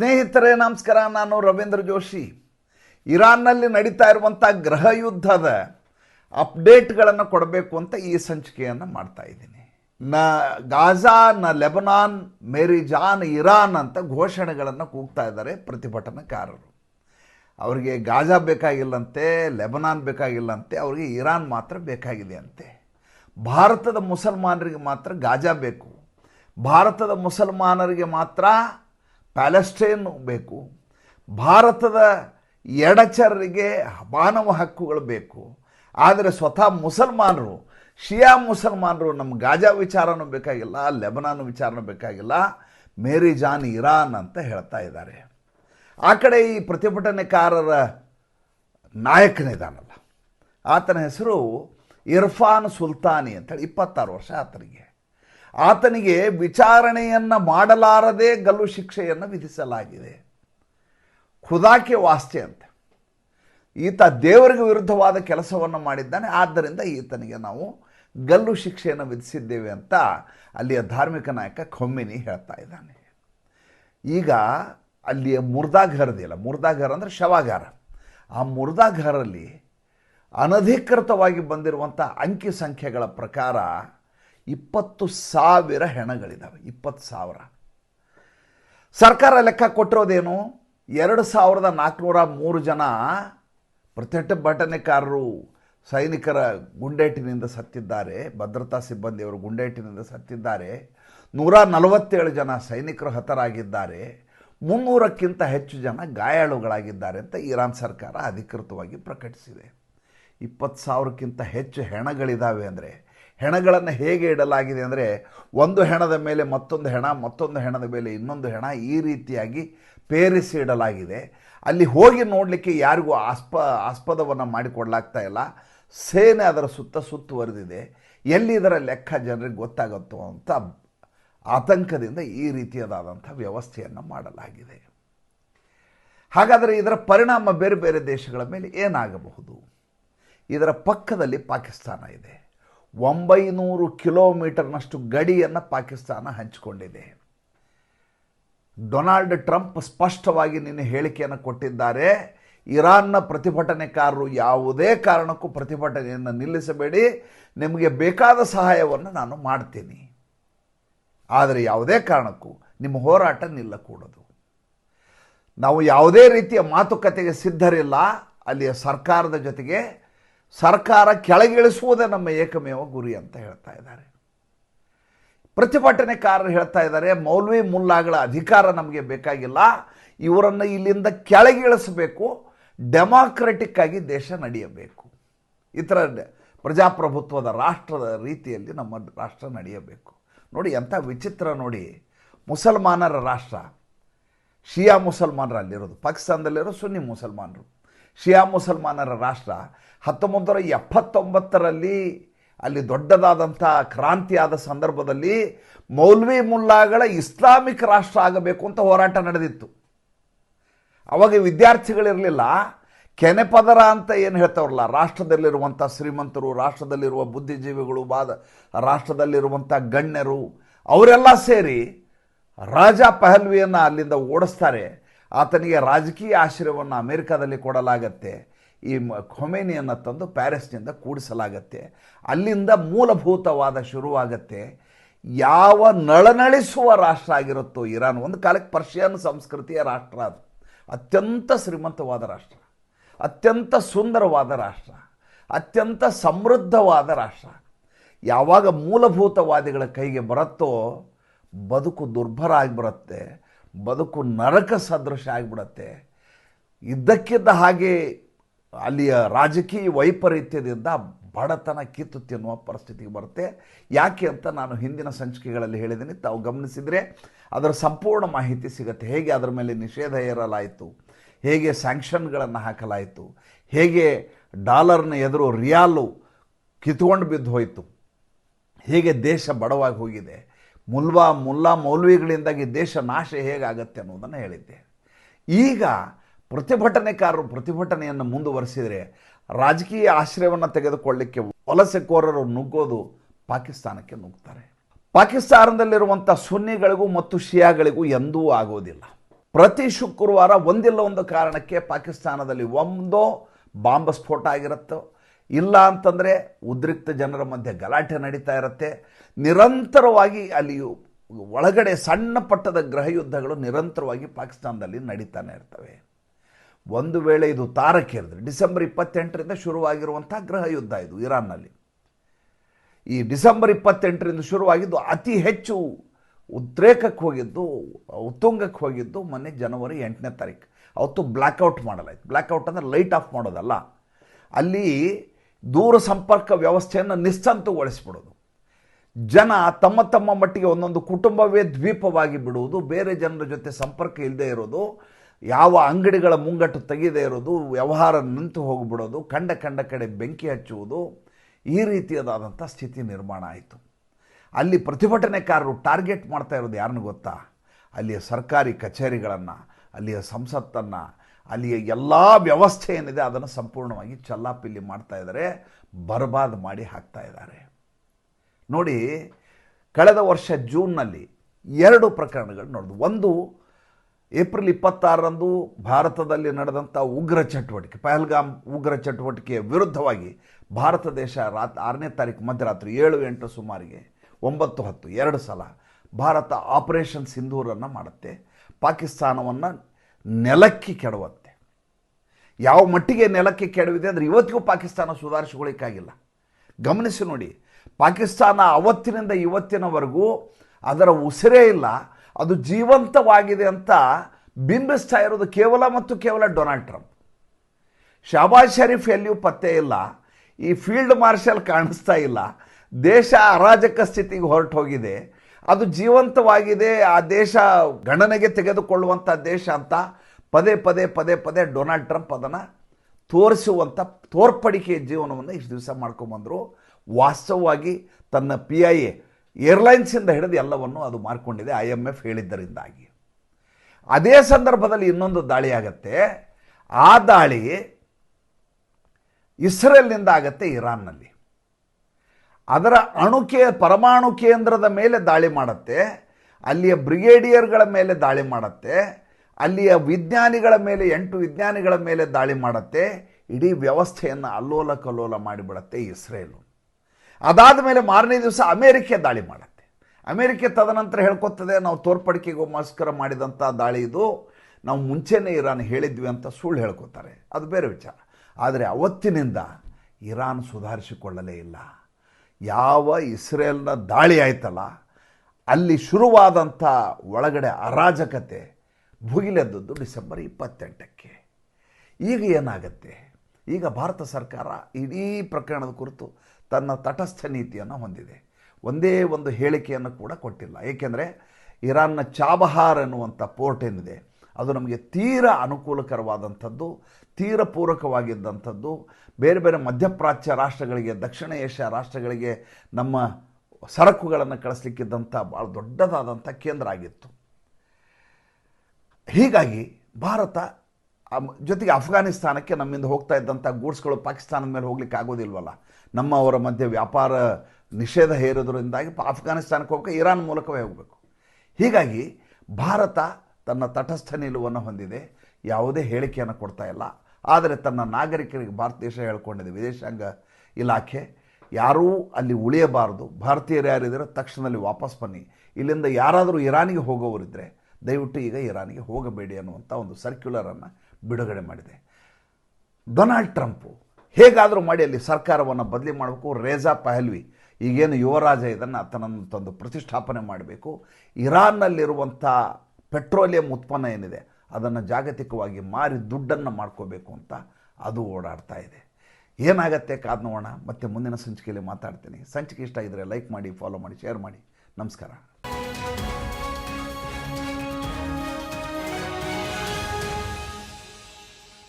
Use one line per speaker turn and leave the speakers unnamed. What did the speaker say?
ಸ್ನೇಹಿತರೇ, ನಮಸ್ಕಾರ. ನಾನು ರವೀಂದ್ರ ಜೋಶಿ. ಇರಾನ್ನಲ್ಲಿ ನಡೀತಾ ಇರುವಂಥ ಗೃಹ ಯುದ್ಧದ ಅಪ್ಡೇಟ್ಗಳನ್ನು ಕೊಡಬೇಕು ಅಂತ ಈ ಸಂಚಿಕೆಯನ್ನು ಮಾಡ್ತಾ ಇದ್ದೀನಿ. ನ ಗಾಜಾ, ನ ಲೆಬನಾನ್, ಮೇರಿ ಜಾನ್, ಇರಾನ್ ಅಂತ ಘೋಷಣೆಗಳನ್ನು ಕೂಗ್ತಾ ಇದ್ದಾರೆ ಪ್ರತಿಭಟನಾಕಾರರು. ಅವರಿಗೆ ಗಾಜಾ ಬೇಕಾಗಿಲ್ಲಂತೆ, ಲೆಬನಾನ್ ಬೇಕಾಗಿಲ್ಲಂತೆ, ಅವರಿಗೆ ಇರಾನ್ ಮಾತ್ರ ಬೇಕಾಗಿದೆ ಅಂತೆ ಭಾರತದ ಮುಸಲ್ಮಾನರಿಗೆ ಮಾತ್ರ ಗಾಜಾ ಬೇಕು. ಭಾರತದ ಮುಸಲ್ಮಾನರಿಗೆ ಮಾತ್ರ ಪ್ಯಾಲೆಸ್ಟೈನ್ ಬೇಕು. ಭಾರತದ ಎಡಚರರಿಗೆ ಮಾನವ ಹಕ್ಕುಗಳು ಬೇಕು. ಆದರೆ ಸ್ವತಃ ಮುಸಲ್ಮಾನರು, ಶಿಯಾ ಮುಸಲ್ಮಾನರು ನಮ್ಮ ಗಾಜಾ ವಿಚಾರನೂ ಬೇಕಾಗಿಲ್ಲ, ಲೆಬನಾನ್ ವಿಚಾರನೂ ಬೇಕಾಗಿಲ್ಲ. ಮೇರಿ ಜಾನ್ ಇರಾನ್ ಅಂತ ಹೇಳ್ತಾ ಇದ್ದಾರೆ. ಆ ಕಡೆ ಈ ಪ್ರತಿಭಟನೆಕಾರರ ನಾಯಕನಿದಾನಲ್ಲ. ಆತನ ಹೆಸರು ಇರ್ಫಾನ್ ಸುಲ್ತಾನಿ ಅಂತೇಳಿ, ಇಪ್ಪತ್ತಾರು ವರ್ಷ ಆತನಿಗೆ. ಆತನಿಗೆ ವಿಚಾರಣೆಯನ್ನು ಮಾಡಲಾರದೆ ಗಲ್ಲು ಶಿಕ್ಷೆಯನ್ನು ವಿಧಿಸಲಾಗಿದೆ. ಖುದಾಕೆ ವಾಸ್ತೆ ಅಂತ. ಈತ ದೇವರಿಗೆ ವಿರುದ್ಧವಾದ ಕೆಲಸವನ್ನು ಮಾಡಿದ್ದಾನೆ. ಆದ್ದರಿಂದ ಈತನಿಗೆ ನಾವು ಗಲ್ಲು ಶಿಕ್ಷೆಯನ್ನು ವಿಧಿಸಿದ್ದೇವೆ ಅಂತ ಅಲ್ಲಿಯ ಧಾರ್ಮಿಕ ನಾಯಕ ಖೊಮ್ಮಿನಿ ಹೇಳ್ತಾ ಇದ್ದಾನೆ. ಈಗ ಅಲ್ಲಿಯ ಮುರ್ದಾಘರದಿಲ್ಲ ಮುರ್ದಾಘರ ಅಂದರೆ ಶವಾಗಾರ. ಆ ಮುರ್ದಾಘರಲ್ಲಿ ಅನಧಿಕೃತವಾಗಿ ಬಂದಿರುವಂಥ ಅಂಕಿ ಸಂಖ್ಯೆಗಳ ಪ್ರಕಾರ ಇಪ್ಪತ್ತು ಸಾವಿರ ಹೆಣಗಳಿದ್ದಾವೆ ಇಪ್ಪತ್ತು ಸಾವಿರ. ಸರ್ಕಾರ ಲೆಕ್ಕ ಕೊಟ್ಟಿರೋದೇನು? ಎರಡು ಸಾವಿರದ ನಾಲ್ಕುನೂರ ಮೂರು ಜನ ಪ್ರತಿಭಟನೆಕಾರರು ಸೈನಿಕರ ಗುಂಡೇಟಿನಿಂದ ಸತ್ತಿದ್ದಾರೆ, ಭದ್ರತಾ ಸಿಬ್ಬಂದಿಯವರು ಗುಂಡೇಟಿನಿಂದ ಸತ್ತಿದ್ದಾರೆ. ನೂರ ನಲವತ್ತೇಳು ಜನ ಸೈನಿಕರು ಹತರಾಗಿದ್ದಾರೆ. ಮುನ್ನೂರಕ್ಕಿಂತ ಹೆಚ್ಚು ಜನ ಗಾಯಾಳುಗಳಾಗಿದ್ದಾರೆ ಅಂತ ಇರಾನ್ ಸರ್ಕಾರ ಅಧಿಕೃತವಾಗಿ ಪ್ರಕಟಿಸಿದೆ. ಇಪ್ಪತ್ತು ಸಾವಿರಕ್ಕಿಂತ ಹೆಚ್ಚು ಹೆಣಗಳಿದ್ದಾವೆ ಅಂದರೆ ಹೆಣಗಳನ್ನು ಹೇಗೆ ಇಡಲಾಗಿದೆ ಅಂದರೆ ಒಂದು ಹೆಣದ ಮೇಲೆ ಮತ್ತೊಂದು ಹೆಣ, ಮತ್ತೊಂದು ಹೆಣದ ಮೇಲೆ ಇನ್ನೊಂದು ಹೆಣ ಈ ರೀತಿಯಾಗಿ ಪೇರಿಸಿ ಇಡಲಾಗಿದೆ. ಅಲ್ಲಿ ಹೋಗಿ ನೋಡಲಿಕ್ಕೆ ಯಾರಿಗೂ ಆಸ್ಪ, ಆಸ್ಪದವನ್ನು ಮಾಡಿಕೊಡ್ಲಾಗ್ತಾ ಇಲ್ಲ. ಸೇನೆ ಅದರ ಸುತ್ತ ಸುತ್ತುವರೆದಿದೆ. ಎಲ್ಲಿ ಇದರ ಲೆಕ್ಕ ಜನರಿಗೆ ಗೊತ್ತಾಗುತ್ತೋ ಅಂತ ಆತಂಕದಿಂದ ಈ ರೀತಿಯದಾದಂಥ ವ್ಯವಸ್ಥೆಯನ್ನು ಮಾಡಲಾಗಿದೆ. ಹಾಗಾದರೆ ಇದರ ಪರಿಣಾಮ ಬೇರೆ ಬೇರೆ ದೇಶಗಳ ಮೇಲೆ ಏನಾಗಬಹುದು? ಇದರ ಪಕ್ಕದಲ್ಲಿ ಪಾಕಿಸ್ತಾನ ಇದೆ. ಒಂಬೈನೂರು ಕಿಲೋಮೀಟರ್ನಷ್ಟು ಗಡಿಯನ್ನು ಪಾಕಿಸ್ತಾನ ಹಂಚಿಕೊಂಡಿದೆ. ಡೊನಾಲ್ಡ್ ಟ್ರಂಪ್ ಸ್ಪಷ್ಟವಾಗಿ ನಿನ್ನೆ ಹೇಳಿಕೆಯನ್ನು ಕೊಟ್ಟಿದ್ದಾರೆ. ಇರಾನ್ನ ಪ್ರತಿಭಟನೆಕಾರರು ಯಾವುದೇ ಕಾರಣಕ್ಕೂ ಪ್ರತಿಭಟನೆಯನ್ನು ನಿಲ್ಲಿಸಬೇಡಿ. ನಿಮಗೆ ಬೇಕಾದ ಸಹಾಯವನ್ನು ನಾನು ಮಾಡ್ತೀನಿ. ಆದರೆ ಯಾವುದೇ ಕಾರಣಕ್ಕೂ ನಿಮ್ಮ ಹೋರಾಟ ನಿಲ್ಲಕೂಡದು. ನಾವು ಯಾವುದೇ ರೀತಿಯ ಮಾತುಕತೆಗೆ ಸಿದ್ಧರಿಲ್ಲ. ಅಲ್ಲಿಯ ಸರ್ಕಾರದ ಜೊತೆಗೆ ಸರ್ಕಾರ ಕೆಳಗಿಳಿಸುವುದೇ ನಮ್ಮ ಏಕಮೇವ ಗುರಿ ಅಂತ ಹೇಳ್ತಾ ಇದ್ದಾರೆ. ಪ್ರತಿಭಟನೆಕಾರರು ಹೇಳ್ತಾ ಇದ್ದಾರೆ, ಮೌಲ್ವಿ ಮುಲ್ಲಾಗಳ ಅಧಿಕಾರ ನಮಗೆ ಬೇಕಾಗಿಲ್ಲ, ಇವರನ್ನು ಇಲ್ಲಿಂದ ಕೆಳಗಿಳಿಸಬೇಕು, ಡೆಮಾಕ್ರೆಟಿಕ್ ಆಗಿ ದೇಶ ನಡೆಯಬೇಕು. ಈ ಥರ ಪ್ರಜಾಪ್ರಭುತ್ವದ ರಾಷ್ಟ್ರದ ರೀತಿಯಲ್ಲಿ ನಮ್ಮ ರಾಷ್ಟ್ರ ನಡೆಯಬೇಕು. ನೋಡಿ, ಎಂಥ ವಿಚಿತ್ರ ನೋಡಿ, ಮುಸಲ್ಮಾನರ ರಾಷ್ಟ್ರ. ಶಿಯಾ ಮುಸಲ್ಮಾನರು ಅಲ್ಲಿರೋದು ಪಾಕಿಸ್ತಾನದಲ್ಲಿರೋ ಸುನ್ನಿ ಮುಸಲ್ಮಾನರು. ಶಿಯಾ ಮುಸಲ್ಮಾನರ ರಾಷ್ಟ್ರ. ಹತ್ತೊಂಬತ್ತು ನೂರ ಎಪ್ಪತ್ತೊಂಬತ್ತರಲ್ಲಿ ಅಲ್ಲಿ ದೊಡ್ಡದಾದಂಥ ಕ್ರಾಂತಿಯಾದ ಸಂದರ್ಭದಲ್ಲಿ ಮೌಲ್ವಿ ಮುಲ್ಲಾಗಳ ಇಸ್ಲಾಮಿಕ್ ರಾಷ್ಟ್ರ ಆಗಬೇಕು ಅಂತ ಹೋರಾಟ ನಡೆದಿತ್ತು. ಅವಾಗ ವಿದ್ಯಾರ್ಥಿಗಳಿರಲಿಲ್ಲ. ಕೆನೆಪದರ ಅಂತ ಏನು ಹೇಳ್ತಾವ್ರಲ್ಲ, ರಾಷ್ಟ್ರದಲ್ಲಿರುವಂಥ ಶ್ರೀಮಂತರು, ರಾಷ್ಟ್ರದಲ್ಲಿರುವ ಬುದ್ಧಿಜೀವಿಗಳು ಬಾದ ರಾಷ್ಟ್ರದಲ್ಲಿರುವಂಥ ಗಣ್ಯರು, ಅವರೆಲ್ಲ ಸೇರಿ ರಾಜ ಪಹಲ್ವಿಯನ್ನು ಅಲ್ಲಿಂದ ಓಡಿಸ್ತಾರೆ. ಆತನಿಗೆ ರಾಜಕೀಯ ಆಶ್ರಯವನ್ನು ಅಮೆರಿಕಾದಲ್ಲಿ ಕೊಡಲಾಗತ್ತೆ. ಈ ಖೊಮೇನಿಯನ್ನು ತಂದು ಪ್ಯಾರಿಸ್ನಿಂದ ಕೂಡಿಸಲಾಗತ್ತೆ. ಅಲ್ಲಿಂದ ಮೂಲಭೂತವಾದ ಶುರುವಾಗತ್ತೆ. ಯಾವ ನಳನಳಿಸುವ ರಾಷ್ಟ್ರ ಆಗಿರುತ್ತೋ ಇರಾನ್. ಒಂದು ಕಾಲಕ್ಕೆ ಪರ್ಷಿಯನ್ ಸಂಸ್ಕೃತಿಯ ರಾಷ್ಟ್ರ ಅದು. ಅತ್ಯಂತ ಶ್ರೀಮಂತವಾದ ರಾಷ್ಟ್ರ. ಅತ್ಯಂತ ಸುಂದರವಾದ ರಾಷ್ಟ್ರ. ಅತ್ಯಂತ ಸಮೃದ್ಧವಾದ ರಾಷ್ಟ್ರ. ಯಾವಾಗ ಮೂಲಭೂತವಾದಿಗಳ ಕೈಗೆ ಬರುತ್ತೋ, ಬದುಕು ದುರ್ಭರ ಆಗಿಬಿಡುತ್ತೆ ಬದುಕು ನರಕ ಸದೃಶ ಆಗಿಬಿಡತ್ತೆ. ಇದ್ದಕ್ಕಿದ್ದ ಹಾಗೆ ಅಲ್ಲಿಯ ರಾಜಕೀಯ ವೈಪರೀತ್ಯದಿಂದ ಬಡತನ ಕಿತ್ತು ತಿನ್ನುವ ಪರಿಸ್ಥಿತಿಗೆ ಬರುತ್ತೆ. ಯಾಕೆ ಅಂತ ನಾನು ಹಿಂದಿನ ಸಂಚಿಕೆಗಳಲ್ಲಿ ಹೇಳಿದ್ದೀನಿ. ತಾವು ಗಮನಿಸಿದರೆ ಅದರ ಸಂಪೂರ್ಣ ಮಾಹಿತಿ ಸಿಗುತ್ತೆ. ಹೇಗೆ ಅದರ ಮೇಲೆ ನಿಷೇಧ ಏರಲಾಯಿತು ಹೇಗೆ ಸ್ಯಾಂಕ್ಷನ್ಗಳನ್ನು ಹಾಕಲಾಯಿತು? ಹೇಗೆ ಡಾಲರ್ನ ಎದುರು ರಿಯಾಲು ಕಿತ್ಕೊಂಡು ಬಿದ್ದು ಹೋಯಿತು? ಹೇಗೆ ದೇಶ ಬಡವಾಗಿ ಹೋಗಿದೆ? ಮುಲ್ವಾ ಮುಲ್ಲಾ ಮೌಲ್ವಿಗಳಿಂದಾಗಿ ದೇಶ ನಾಶ ಹೇಗಾಗತ್ತೆ ಅನ್ನೋದನ್ನು ಹೇಳಿದ್ದೆ. ಈಗ ಪ್ರತಿಭಟನೆಕಾರರು ಪ್ರತಿಭಟನೆಯನ್ನು ಮುಂದುವರೆಸಿದರೆ ರಾಜಕೀಯ ಆಶ್ರಯವನ್ನು ತೆಗೆದುಕೊಳ್ಳಿಕ್ಕೆ ವಲಸೆಕೋರರು ನುಗ್ಗೋದು ಪಾಕಿಸ್ತಾನಕ್ಕೆ ನುಗ್ತಾರೆ. ಪಾಕಿಸ್ತಾನದಲ್ಲಿರುವಂಥ ಸುನ್ನಿಗಳಿಗೂ ಮತ್ತು ಶಿಯಾಗಳಿಗೂ ಎಂದೂ ಆಗೋದಿಲ್ಲ. ಪ್ರತಿ ಶುಕ್ರವಾರ ಒಂದಿಲ್ಲ ಒಂದು ಕಾರಣಕ್ಕೆ ಪಾಕಿಸ್ತಾನದಲ್ಲಿ ಒಂದೋ ಬಾಂಬ್ ಸ್ಫೋಟ ಆಗಿರುತ್ತೋ ಇಲ್ಲ ಅಂತಂದರೆ ಉದ್ರಿಕ್ತ ಜನರ ಮಧ್ಯೆ ಗಲಾಟೆ ನಡೀತಾ ಇರುತ್ತೆ. ನಿರಂತರವಾಗಿ ಅಲ್ಲಿ ಒಳಗಡೆ ಸಣ್ಣ ಪಟ್ಟದ ಗೃಹ ಯುದ್ಧಗಳು ನಿರಂತರವಾಗಿ ಪಾಕಿಸ್ತಾನದಲ್ಲಿ ನಡೀತಾನೆ ಇರ್ತವೆ. ಒಂದು ವೇಳೆ ಇದು ತಾರಕೇರಿದ್ರೆ ಡಿಸೆಂಬರ್ ಇಪ್ಪತ್ತೆಂಟರಿಂದ ಶುರುವಾಗಿರುವಂಥ ಗೃಹ ಯುದ್ಧ ಇದು ಇರಾನ್ನಲ್ಲಿ. ಈ ಡಿಸೆಂಬರ್ ಇಪ್ಪತ್ತೆಂಟರಿಂದ ಶುರುವಾಗಿದ್ದು ಅತಿ ಹೆಚ್ಚು ಉದ್ರೇಕಕ್ಕೆ ಹೋಗಿದ್ದು, ಉತ್ತುಂಗಕ್ಕೆ ಹೋಗಿದ್ದು ಮೊನ್ನೆ ಜನವರಿ ಎಂಟನೇ ತಾರೀಕು. ಅವತ್ತು ಬ್ಲ್ಯಾಕ್ಔಟ್ ಮಾಡಲಾಯಿತು. ಬ್ಲ್ಯಾಕ್ಔಟ್ ಅಂದರೆ ಲೈಟ್ ಆಫ್ ಮಾಡೋದಲ್ಲ. ಅಲ್ಲಿ ದೂರ ಸಂಪರ್ಕ ವ್ಯವಸ್ಥೆಯನ್ನು ನಿಸ್ತಂತುಗೊಳಿಸ್ಬಿಡೋದು ಜನ ತಮ್ಮ ತಮ್ಮ ಮಟ್ಟಿಗೆ ಒಂದೊಂದು ಕುಟುಂಬವೇ ದ್ವೀಪವಾಗಿ ಬಿಡುವುದು, ಬೇರೆ ಜನರ ಜೊತೆ ಸಂಪರ್ಕ ಇಲ್ಲದೆ ಇರೋದು, ಯಾವ ಅಂಗಡಿಗಳ ಮುಂಗಟ್ಟು ತೆಗೆದೇ ಇರೋದು, ವ್ಯವಹಾರ ನಿಂತು ಹೋಗಿಬಿಡೋದು, ಕಂಡ ಕಂಡ ಕಡೆ ಬೆಂಕಿ ಹಚ್ಚುವುದು, ಈ ರೀತಿಯಾದಂಥ ಸ್ಥಿತಿ ನಿರ್ಮಾಣ ಆಯಿತು. ಅಲ್ಲಿ ಪ್ರತಿಭಟನೆಕಾರರು ಟಾರ್ಗೆಟ್ ಮಾಡ್ತಾ ಇರೋದು ಯಾರನ್ನು ಗೊತ್ತಾ? ಅಲ್ಲಿಯ ಸರ್ಕಾರಿ ಕಚೇರಿಗಳನ್ನು, ಅಲ್ಲಿಯ ಸಂಸತ್ತನ್ನು ಅಲ್ಲಿಯ ಎಲ್ಲ ವ್ಯವಸ್ಥೆ ಏನಿದೆ ಅದನ್ನು ಸಂಪೂರ್ಣವಾಗಿ ಚಲ್ಲಾಪಿಲ್ಲಿ ಮಾಡ್ತಾ ಇದ್ದಾರೆ, ಬರ್ಬಾದ್ ಮಾಡಿ ಹಾಕ್ತಾ ಇದ್ದಾರೆ. ನೋಡಿ, ಕಳೆದ ವರ್ಷ ಜೂನ್ನಲ್ಲಿ ಎರಡು ಪ್ರಕರಣಗಳು ನಡೆದು, ಒಂದು ಏಪ್ರಿಲ್ ಇಪ್ಪತ್ತಾರರಂದು ಭಾರತದಲ್ಲಿ ನಡೆದಂಥ ಉಗ್ರ ಚಟುವಟಿಕೆ, ಪಹಲ್ಗಾಮ್ ಉಗ್ರ ಚಟುವಟಿಕೆಯ ವಿರುದ್ಧವಾಗಿ ಭಾರತ ದೇಶ ರಾತ್, ಆರನೇ ತಾರೀಕು ಮಧ್ಯರಾತ್ರಿ ಏಳು ಎಂಟು ಸುಮಾರಿಗೆ ಒಂಬತ್ತು ಹತ್ತು ಎರಡು ಸಲ ಭಾರತ ಆಪರೇಷನ್ ಸಿಂಧೂರನ್ನು ಮಾಡುತ್ತೆ. ಪಾಕಿಸ್ತಾನವನ್ನು ನೆಲಕ್ಕೆ ಕೆಡವತ್ತೆ. ಯಾವ ಮಟ್ಟಿಗೆ ನೆಲಕ್ಕೆ ಕೆಡವಿದೆ ಅಂದರೆ ಇವತ್ತಿಗೂ ಪಾಕಿಸ್ತಾನ ಸುಧಾರಿಸಿಕೊಳ್ಳಿಕ್ಕಾಗಿಲ್ಲ. ಗಮನಿಸಿ ನೋಡಿ, ಪಾಕಿಸ್ತಾನ ಅವತ್ತಿನಿಂದ ಇವತ್ತಿನವರೆಗೂ ಅದರ ಉಸಿರೇ ಇಲ್ಲ, ಅದು ಜೀವಂತವಾಗಿದೆ ಅಂತ ಬಿಂಬಿಸ್ತಾ ಇರೋದು ಕೇವಲ ಮತ್ತು ಕೇವಲ ಡೊನಾಲ್ಡ್ ಟ್ರಂಪ್. ಶಹಬಾಜ್ ಶರೀಫ್ ಎಲ್ಲಿಯೂ ಪತ್ತೆ ಇಲ್ಲ, ಈ ಫೀಲ್ಡ್ ಮಾರ್ಷಲ್ ಕಾಣಿಸ್ತಾ ಇಲ್ಲ, ದೇಶ ಅರಾಜಕ ಸ್ಥಿತಿಗೆ ಹೊರಟು ಹೋಗಿದೆ ಅದು ಜೀವಂತವಾಗಿದೆ, ಆ ದೇಶ ಗಣನೆಗೆ ತೆಗೆದುಕೊಳ್ಳುವಂಥ ದೇಶ ಅಂತ ಪದೇ ಪದೇ ಪದೇ ಪದೇ ಡೊನಾಲ್ಡ್ ಟ್ರಂಪ್ ಅದನ್ನು ತೋರಿಸುವಂಥ ತೋರ್ಪಡಿಕೆಯ ಜೀವನವನ್ನು ಇಷ್ಟು ದಿವಸ ಮಾಡ್ಕೊಂಬಂದರು. ವಾಸ್ತವವಾಗಿ ತನ್ನ ಪಿ ಐ ಏರ್ಲೈನ್ಸಿಂದ ಹಿಡಿದು ಎಲ್ಲವನ್ನು ಅದು ಮಾರ್ಕೊಂಡಿದೆ ಐ ಎಂ ಎಫ್ ಹೇಳಿದ್ದರಿಂದಾಗಿ. ಅದೇ ಸಂದರ್ಭದಲ್ಲಿ ಇನ್ನೊಂದು ದಾಳಿ ಆಗತ್ತೆ ಆ ದಾಳಿ ಇಸ್ರೇಲ್ನಿಂದ ಆಗತ್ತೆ ಇರಾನ್ನಲ್ಲಿ. ಅದರ ಅಣುಕೆ ಪರಮಾಣು ಕೇಂದ್ರದ ಮೇಲೆ ದಾಳಿ ಮಾಡುತ್ತೆ. ಅಲ್ಲಿಯ ಬ್ರಿಗೇಡಿಯರ್ಗಳ ಮೇಲೆ ದಾಳಿ ಮಾಡುತ್ತೆ. ಅಲ್ಲಿಯ ವಿಜ್ಞಾನಿಗಳ ಮೇಲೆ, ಎಂಟು ವಿಜ್ಞಾನಿಗಳ ಮೇಲೆ ದಾಳಿ ಮಾಡುತ್ತೆ. ಇಡೀ ವ್ಯವಸ್ಥೆಯನ್ನು ಅಲ್ಲೋಲ ಕಲ್ಲೋಲ ಮಾಡಿಬಿಡತ್ತೆ ಇಸ್ರೇಲು. ಅದಾದ ಮೇಲೆ ಮಾರನೇ ದಿವಸ ಅಮೇರಿಕೆ ದಾಳಿ ಮಾಡುತ್ತೆ. ಅಮೇರಿಕೆ ತದನಂತರ ಹೇಳ್ಕೊತದೆ, ನಾವು ತೋರ್ಪಡಿಕೆಗೋಸ್ಕರ ಮಾಡಿದಂಥ ದಾಳಿ ಇದು. ನಾವು ಮುಂಚೆನೇ ಇರಾನ್ ಹೇಳಿದ್ವಿ ಅಂತ ಸುಳ್ಳು ಹೇಳ್ಕೊತಾರೆ. ಅದು ಬೇರೆ ವಿಚಾರ. ಆದರೆ ಅವತ್ತಿನಿಂದ ಇರಾನ್ ಸುಧಾರಿಸಿಕೊಳ್ಳಲೇ ಇಲ್ಲ. ಯಾವ ಇಸ್ರೇಲ್ನ ದಾಳಿ ಆಯ್ತಲ್ಲ, ಅಲ್ಲಿ ಶುರುವಾದಂಥ ಒಳಗಡೆ ಅರಾಜಕತೆ ಭುಗಿಲೆದ್ದದ್ದು ಡಿಸೆಂಬರ್ ಇಪ್ಪತ್ತೆಂಟಕ್ಕೆ. ಈಗ ಏನಾಗತ್ತೆ? ಈಗ ಭಾರತ ಸರ್ಕಾರ ಇಡೀ ಪ್ರಕರಣದ ಕುರಿತು ತನ್ನ ತಟಸ್ಥ ನೀತಿಯನ್ನು ಹೊಂದಿದೆ. ಒಂದೇ ಒಂದು ಹೇಳಿಕೆಯನ್ನು ಕೂಡ ಕೊಟ್ಟಿಲ್ಲ. ಏಕೆಂದರೆ ಇರಾನ್ನ ಚಾಬಹಾರ್ ಎನ್ನುವಂಥ ಪೋರ್ಟ್ ಏನಿದೆ, ಅದು ನಮಗೆ ತೀರ ಅನುಕೂಲಕರವಾದಂಥದ್ದು, ತೀರ ಪೂರಕವಾಗಿದ್ದಂಥದ್ದು. ಬೇರೆ ಬೇರೆ ಮಧ್ಯಪ್ರಾಚ್ಯ ರಾಷ್ಟ್ರಗಳಿಗೆ, ದಕ್ಷಿಣ ಏಷ್ಯಾ ರಾಷ್ಟ್ರಗಳಿಗೆ ನಮ್ಮ ಸರಕುಗಳನ್ನು ಕಳಿಸ್ಲಿಕ್ಕಿದ್ದಂಥ ಭಾಳ ದೊಡ್ಡದಾದಂಥ ಕೇಂದ್ರ ಆಗಿತ್ತು. ಹೀಗಾಗಿ ಭಾರತ ಜೊತೆಗೆ ಅಫ್ಘಾನಿಸ್ತಾನಕ್ಕೆ ನಮ್ಮಿಂದ ಹೋಗ್ತಾ ಇದ್ದಂಥ ಗೂಡ್ಸ್ಗಳು ಪಾಕಿಸ್ತಾನದ ಮೇಲೆ ಹೋಗ್ಲಿಕ್ಕೆ ಆಗೋದಿಲ್ವಲ್ಲ? ನಮ್ಮವರ ಮಧ್ಯೆ ವ್ಯಾಪಾರ ನಿಷೇಧ ಹೇರೋದ್ರಿಂದಾಗಿ ಅಫ್ಘಾನಿಸ್ತಾನಕ್ಕೆ ಹೋಗಕ್ಕೆ ಇರಾನ್ ಮೂಲಕವೇ ಹೋಗಬೇಕು. ಹೀಗಾಗಿ ಭಾರತ ತನ್ನ ತಟಸ್ಥ ನಿಲುವನ್ನು ಹೊಂದಿದೆ, ಯಾವುದೇ ಹೇಳಿಕೆಯನ್ನು ಕೊಡ್ತಾ ಇಲ್ಲ. ಆದರೆ ತನ್ನ ನಾಗರಿಕರಿಗೆ ಭಾರತ ದೇಶ ಹೇಳ್ಕೊಂಡಿದೆ, ವಿದೇಶಾಂಗ ಇಲಾಖೆ, ಯಾರೂ ಅಲ್ಲಿ ಉಳಿಯಬಾರದು. ಭಾರತೀಯರು ಯಾರಿದ್ರೆ ತಕ್ಷಣದಲ್ಲಿ ವಾಪಸ್ ಬನ್ನಿ. ಇಲ್ಲಿಂದ ಯಾರಾದರೂ ಇರಾನಿಗೆ ಹೋಗೋವರಿದ್ದರೆ ದಯವಿಟ್ಟು ಈಗ ಇರಾನಿಗೆ ಹೋಗಬೇಡಿ ಅನ್ನುವಂಥ ಒಂದು ಸರ್ಕ್ಯುಲರನ್ನು ಬಿಡುಗಡೆ ಮಾಡಿದೆ. ಡೊನಾಲ್ಡ್ ಟ್ರಂಪು ಹೇಗಾದರೂ ಮಾಡಿ ಅಲ್ಲಿ ಸರ್ಕಾರವನ್ನು ಬದಲಿ ಮಾಡಬೇಕು, ರೇಜಾ ಪಹಲ್ವಿ. ಈಗೇನು ಯುವರಾಜ ಇದನ್ನು ಆತನನ್ನು ತಂದು ಪ್ರತಿಷ್ಠಾಪನೆ ಮಾಡಬೇಕು. ಇರಾನ್ನಲ್ಲಿರುವಂಥ ಪೆಟ್ರೋಲಿಯಂ ಉತ್ಪನ್ನ ಏನಿದೆ, ಅದನ್ನು ಜಾಗತಿಕವಾಗಿ ಮಾರಿ ದುಡ್ಡನ್ನು ಮಾಡ್ಕೋಬೇಕು ಅಂತ ಅದು ಓಡಾಡ್ತಾ ಇದೆ. ಏನಾಗತ್ತೆ ಕಾದ್ ನೋಡೋಣ, ಮತ್ತೆ ಮುಂದಿನ ಸಂಚಿಕೆಯಲ್ಲಿ ಮಾತಾಡ್ತೀನಿ. ಸಂಚಿಕೆ ಇಷ್ಟ ಇದ್ದರೆ ಲೈಕ್ ಮಾಡಿ ಫಾಲೋ ಮಾಡಿ ಶೇರ್ ಮಾಡಿ. ನಮಸ್ಕಾರ.